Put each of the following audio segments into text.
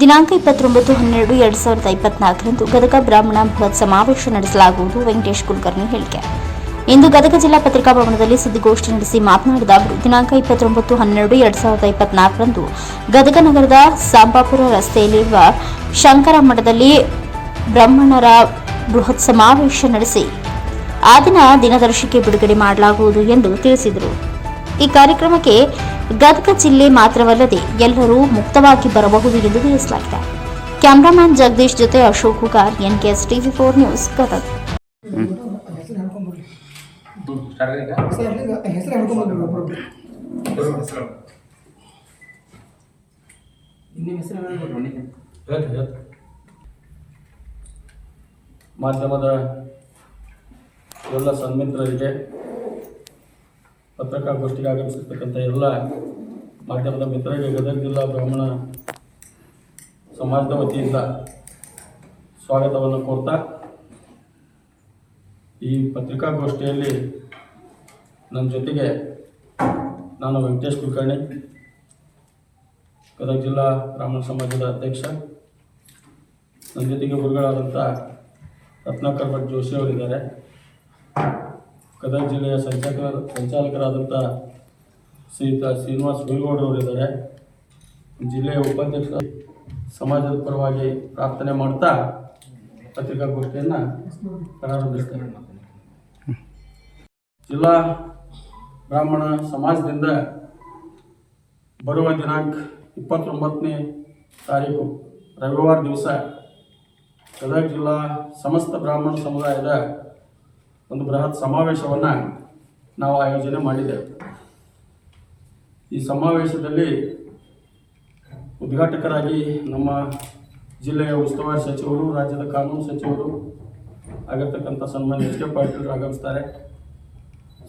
ದಿನಾಂಕ ಇಪ್ಪತ್ತೊಂಬತ್ತು ಹನ್ನೆರಡು ಎರಡು ಸಾವಿರದ ಇಪ್ಪತ್ನಾಲ್ಕರಂದು ಗದಗ ಬ್ರಾಹ್ಮಣ ಬೃಹತ್ ಸಮಾವೇಶ ನಡೆಸಲಾಗುವುದು. ವೆಂಕಟೇಶ್ ಕುಲಕರ್ಣಿ ಹೇಳಿಕೆ. ಇಂದು ಗದಗ ಜಿಲ್ಲಾ ಪತ್ರಿಕಾ ಭವನದಲ್ಲಿ ಸುದ್ದಿಗೋಷ್ಠಿ ನಡೆಸಿ ಮಾತನಾಡಿದ ಅವರು, ದಿನಾಂಕ ಇಪ್ಪತ್ತೊಂಬತ್ತು ಹನ್ನೆರಡು ಎರಡು ಸಾವಿರದ ಇಪ್ಪತ್ನಾಲ್ಕರಂದು ಗದಗ ನಗರದ ಸಾಂಬಾಪುರ ರಸ್ತೆಯಲ್ಲಿರುವ ಶಂಕರ ಮಠದಲ್ಲಿ ಬ್ರಾಹ್ಮಣರ ಬೃಹತ್ ಸಮಾವೇಶ ನಡೆಸಿ, ಆ ದಿನ ದಿನದರ್ಶಿಕೆ ಬಿಡುಗಡೆ ಮಾಡಲಾಗುವುದು ಎಂದು ತಿಳಿಸಿದರು. ಈ ಕಾರ್ಯಕ್ರಮಕ್ಕೆ ಗದಗ ಜಿಲ್ಲೆ ಮಾತ್ರವಲ್ಲದೆ ಎಲ್ಲರೂ ಮುಕ್ತವಾಗಿ ಬರಬಹುದು ಎಂದು ತಿಳಿಸಲಾಗಿದೆ. ಕ್ಯಾಮ್ರಾಮನ್ ಜಗದೀಶ್ ಜೊತೆ Ashok Hugar, NKS TV four news, Gadag. ಮಾಧ್ಯಮದ ಎಲ್ಲ ಸನ್ಮಿತ್ರರಿಗೆ ಪತ್ರಿಕಾಗೋಷ್ಠಿಗೆ ಆಗಮಿಸಿರ್ತಕ್ಕಂಥ ಎಲ್ಲ ಮಾಧ್ಯಮದ ಮಿತ್ರರಿಗೆ, ಗದಗ ಜಿಲ್ಲಾ ಬ್ರಾಹ್ಮಣ ಸಮಾಜದ ವತಿಯಿಂದ ಸ್ವಾಗತವನ್ನು ಕೋರ್ತಾ, ಈ ಪತ್ರಿಕಾಗೋಷ್ಠಿಯಲ್ಲಿ ನನ್ನ ಜೊತೆಗೆ ನಾನು ವೆಂಕಟೇಶ್ ಕುಲಕರ್ಣಿ, ಗದಗ ಜಿಲ್ಲಾ ಬ್ರಾಹ್ಮಣ ಸಮಾಜದ ಅಧ್ಯಕ್ಷ ನನ್ನ ಜೊತೆಗೆ ಗುರುಗಳಾದಂಥ ರತ್ನಾಕರ್ ಭಟ್ ಜೋಶಿ ಅವರಿದ್ದಾರೆ. ಗದಗ ಜಿಲ್ಲೆಯ ಸಂಚಾಲಕ ಸಂಚಾಲಕರಾದಂಥ ಶ್ರೀಯುತ ಶ್ರೀನಿವಾಸ್ ಹುಯಿಗೌಡರವರಿದ್ದಾರೆ ಜಿಲ್ಲೆಯ ಉಪಾಧ್ಯಕ್ಷ ಸಮಾಜದ ಪರವಾಗಿ ಪ್ರಾರ್ಥನೆ ಮಾಡ್ತಾ ಪತ್ರಿಕಾಗೋಷ್ಠಿಯನ್ನು ಪ್ರಾರಂಭಿಸ್ತೇನೆ ಜಿಲ್ಲಾ ಬ್ರಾಹ್ಮಣ ಸಮಾಜದಿಂದ ಬರುವ ದಿನಾಂಕ ಇಪ್ಪತ್ತೊಂಬತ್ತನೇ ತಾರೀಕು ರವಿವಾರ ದಿವಸ ಗದಗ ಜಿಲ್ಲಾ ಸಮಸ್ತ ಬ್ರಾಹ್ಮಣ ಸಮುದಾಯದ ಒಂದು ಬೃಹತ್ ಸಮಾವೇಶವನ್ನು ನಾವು ಆಯೋಜನೆ ಮಾಡಿದ್ದೇವೆ. ಈ ಸಮಾವೇಶದಲ್ಲಿ ಉದ್ಘಾಟಕರಾಗಿ ನಮ್ಮ ಜಿಲ್ಲೆಯ ಉಸ್ತುವಾರಿ ಸಚಿವರು, ರಾಜ್ಯದ ಕಾನೂನು ಸಚಿವರು ಆಗಿರ್ತಕ್ಕಂಥ ಸನ್ಮಾನ್ಯ ಎಸ್ ಕೆ ಪಾಟೀಲ್ ಆಗಮಿಸ್ತಾರೆ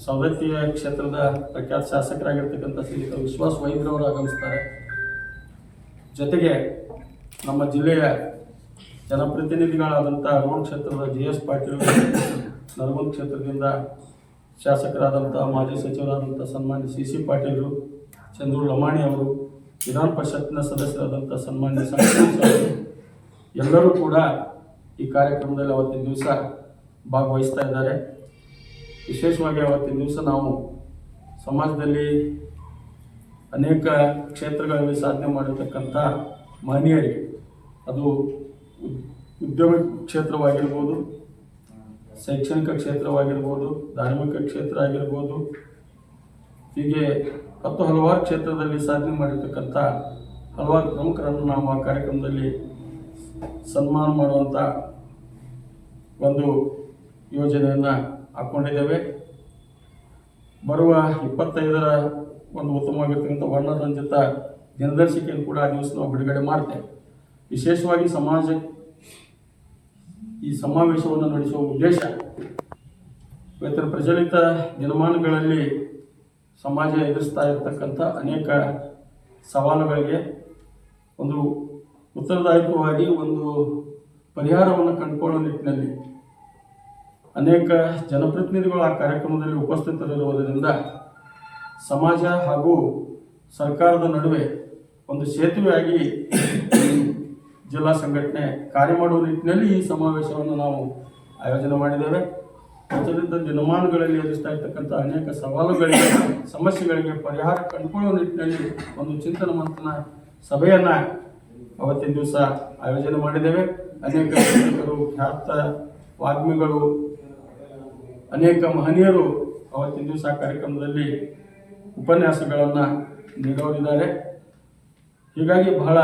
ಸವದತ್ತಿಯ ಕ್ಷೇತ್ರದ ಪ್ರಖ್ಯಾತ ಶಾಸಕರಾಗಿರ್ತಕ್ಕಂಥ ಶ್ರೀಯುತ ವಿಶ್ವಾಸ್ ವೈದ್ಯರವರು ಆಗಮಿಸ್ತಾರೆ. ಜೊತೆಗೆ ನಮ್ಮ ಜಿಲ್ಲೆಯ ಜನಪ್ರತಿನಿಧಿಗಳಾದಂಥ ರೋಡ್ ಕ್ಷೇತ್ರದ ಜಿ ಎಸ್ ಪಾಟೀಲ್ ನರಗುಂದ ಕ್ಷೇತ್ರದಿಂದ ಶಾಸಕರಾದಂಥ ಮಾಜಿ ಸಚಿವರಾದಂಥ ಸನ್ಮಾನ್ಯ ಸಿ ಸಿ ಪಾಟೀಲರು ಚಂದ್ರು ಲಮಾಣಿ ಅವರು, ವಿಧಾನ ಪರಿಷತ್ನ ಸದಸ್ಯರಾದಂಥ ಸನ್ಮಾನ್ಯ ಎಲ್ಲರೂ ಕೂಡ ಈ ಕಾರ್ಯಕ್ರಮದಲ್ಲಿ ಅವತ್ತಿನ ದಿವಸ ಭಾಗವಹಿಸ್ತಾ ಇದ್ದಾರೆ. ವಿಶೇಷವಾಗಿ ಅವತ್ತಿನ ದಿವಸ ನಾವು ಸಮಾಜದಲ್ಲಿ ಅನೇಕ ಕ್ಷೇತ್ರಗಳಲ್ಲಿ ಸಾಧನೆ ಮಾಡಿರ್ತಕ್ಕಂಥ ಮಹನೀಯರಿಗೆ, ಅದು ಉದ್- ಉದ್ಯಮ ಕ್ಷೇತ್ರವಾಗಿರ್ಬೋದು ಶೈಕ್ಷಣಿಕ ಕ್ಷೇತ್ರವಾಗಿರ್ಬೋದು, ಧಾರ್ಮಿಕ ಕ್ಷೇತ್ರ ಆಗಿರ್ಬೋದು, ಹೀಗೆ ಹತ್ತು ಹಲವಾರು ಕ್ಷೇತ್ರದಲ್ಲಿ ಸಾಧನೆ ಮಾಡಿರ್ತಕ್ಕಂಥ ಹಲವಾರು ಪ್ರಮುಖರನ್ನು ನಾವು ಆ ಕಾರ್ಯಕ್ರಮದಲ್ಲಿ ಸನ್ಮಾನ ಮಾಡುವಂಥ ಒಂದು ಯೋಜನೆಯನ್ನು ಹಾಕ್ಕೊಂಡಿದ್ದೇವೆ ಬರುವ ಇಪ್ಪತ್ತೈದರ ಒಂದು ಉತ್ತಮವಾಗಿರ್ತಕ್ಕಂಥ ವರ್ಣರಂಜಿತ ದಿನದರ್ಶಿಕೆಯನ್ನು ಕೂಡ ಆ ದಿವಸ ನಾವು ಬಿಡುಗಡೆ ಮಾಡ್ತೇವೆ. ವಿಶೇಷವಾಗಿ ಸಮಾಜ ಈ ಸಮಾವೇಶವನ್ನು ನಡೆಸುವ ಉದ್ದೇಶ ಇವತ್ತಿನ ಪ್ರಚಲಿತ ದಿನಮಾನಗಳಲ್ಲಿ ಸಮಾಜ ಎದುರಿಸ್ತಾ ಇರತಕ್ಕಂಥ ಅನೇಕ ಸವಾಲುಗಳಿಗೆ ಒಂದು ಉತ್ತರದಾಯಕವಾಗಿ ಒಂದು ಪರಿಹಾರವನ್ನು ಕಂಡುಕೊಳ್ಳುವ ನಿಟ್ಟಿನಲ್ಲಿ ಅನೇಕ ಜನಪ್ರತಿನಿಧಿಗಳು ಆ ಕಾರ್ಯಕ್ರಮದಲ್ಲಿ ಉಪಸ್ಥಿತರಿರುವುದರಿಂದ ಸಮಾಜ ಹಾಗೂ ಸರ್ಕಾರದ ನಡುವೆ ಒಂದು ಸೇತುವೆಯಾಗಿ ಜಿಲ್ಲಾ ಸಂಘಟನೆ ಕಾರ್ಯ ಮಾಡುವ ನಿಟ್ಟಿನಲ್ಲಿ ಈ ಸಮಾವೇಶವನ್ನು ನಾವು ಆಯೋಜನೆ ಮಾಡಿದ್ದೇವೆ. ಪ್ರಚಲಿತ ದಿನಮಾನಗಳಲ್ಲಿ ಎದುರಿಸ್ತಾ ಇರ್ತಕ್ಕಂಥ ಅನೇಕ ಸವಾಲುಗಳಿಗೆ, ಸಮಸ್ಯೆಗಳಿಗೆ ಪರಿಹಾರ ಕಂಡುಕೊಳ್ಳುವ ನಿಟ್ಟಿನಲ್ಲಿ ಒಂದು ಚಿಂತನ ಮಂಥನ ಸಭೆಯನ್ನು ಅವತ್ತಿನ ದಿವಸ ಆಯೋಜನೆ ಮಾಡಿದ್ದೇವೆ. ಅನೇಕ ಲೇಖಕರು, ಖ್ಯಾತ ವಾಗ್ಮಿಗಳು, ಅನೇಕ ಮಹನೀಯರು ಅವತ್ತಿನ ದಿವಸ ಕಾರ್ಯಕ್ರಮದಲ್ಲಿ ಉಪನ್ಯಾಸಗಳನ್ನು ನೀಡೋರಿದ್ದಾರೆ. ಹೀಗಾಗಿ ಬಹಳ